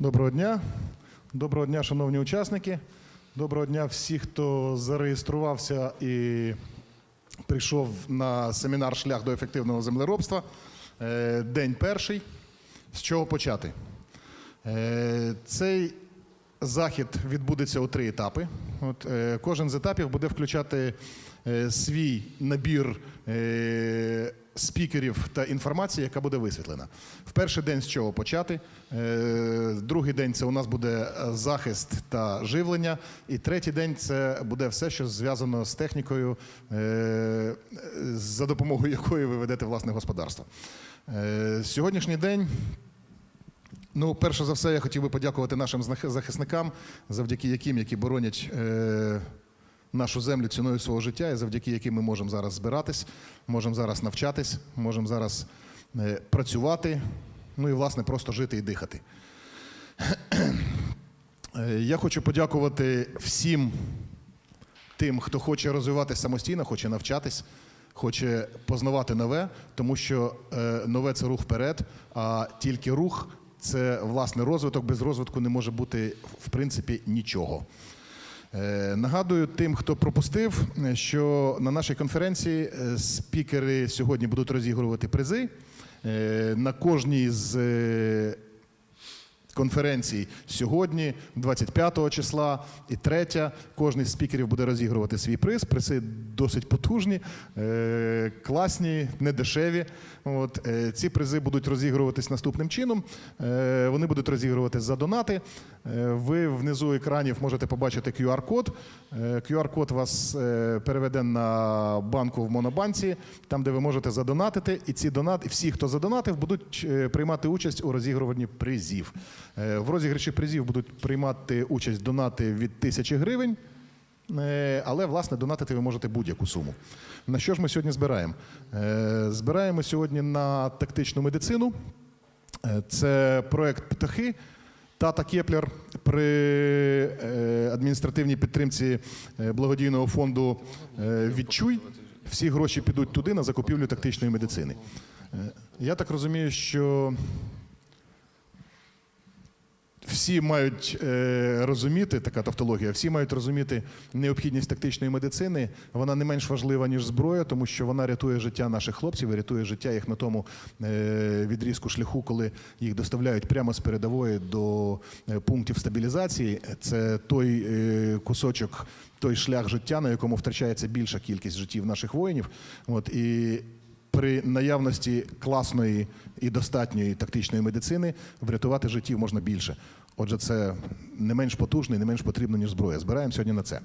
Доброго дня. Доброго дня, шановні учасники. Доброго дня всі, хто зареєструвався і прийшов на семінар Шлях до ефективного землеробства. Е, День перший. З чого почати? Е, Цей захід відбудеться у три етапи. От, е, кожен з етапів буде включати свій набір спікерів та інформації, яка буде висвітлена. В перший день з чого почати. Е, другий день це у нас буде е, захист та живлення. І третій день це буде все, що зв'язано з технікою, е, за допомогою якої ви ведете власне господарство. Сьогоднішній день Ну, перше за все, я хотів би подякувати нашим захисникам, завдяки яким, які боронять нашу землю ціною свого життя, і завдяки яким ми можемо зараз збиратись, можемо зараз навчатись, можемо зараз е, працювати, ну і власне просто жити і дихати. Е, Я хочу подякувати всім тим, хто хоче розвиватися самостійно, хоче навчатись, хоче познавати нове, тому що е, нове це рух вперед, а тільки рух це власне розвиток. Без розвитку не може бути в принципі нічого. Е, Нагадую тим, хто пропустив, що на нашій конференції е, спікери сьогодні будуть розігрувати призи. Е, На кожній з конференцій сьогодні, 25 числа і 3. Кожен з спікерів буде розігрувати свій приз. Призи досить потужні, е, класні, недешеві. От, е, ці призи будуть розігруватись наступним чином. Е, вони будуть розігруватись за донати. Ви внизу екранів можете побачити QR-код. QR-код вас переведе на банку в Монобанці, там, де ви можете задонатити. І ці донати, всі, хто задонатив, будуть приймати участь у розігруванні призів. Е, В розіграші призів будуть приймати участь донати від тисячі гривень. Е, Але, власне, донатити ви можете будь-яку суму. На що ж ми сьогодні збираємо? Е, Збираємо сьогодні на тактичну медицину. Це проект птахи. Тата Кеплер при адміністративній підтримці благодійного фонду Відчуй. Всі гроші підуть туди на закупівлю тактичної медицини. Я так розумію, що всі мають е, розуміти, така тавтологія, всі мають розуміти необхідність тактичної медицини. Вона не менш важлива, ніж зброя, тому що вона рятує життя наших хлопців і рятує життя їх на тому е, відрізку шляху, коли їх доставляють прямо з передової до е, пунктів стабілізації. Це той кусочок, той шлях життя, на якому втрачається більша кількість життів наших воїнів. От і при наявності класної і достатньої тактичної медицини врятувати життів можна більше. Отже, це не менш потужно і не менш потрібно, ніж зброя. Збираємо сьогодні на це.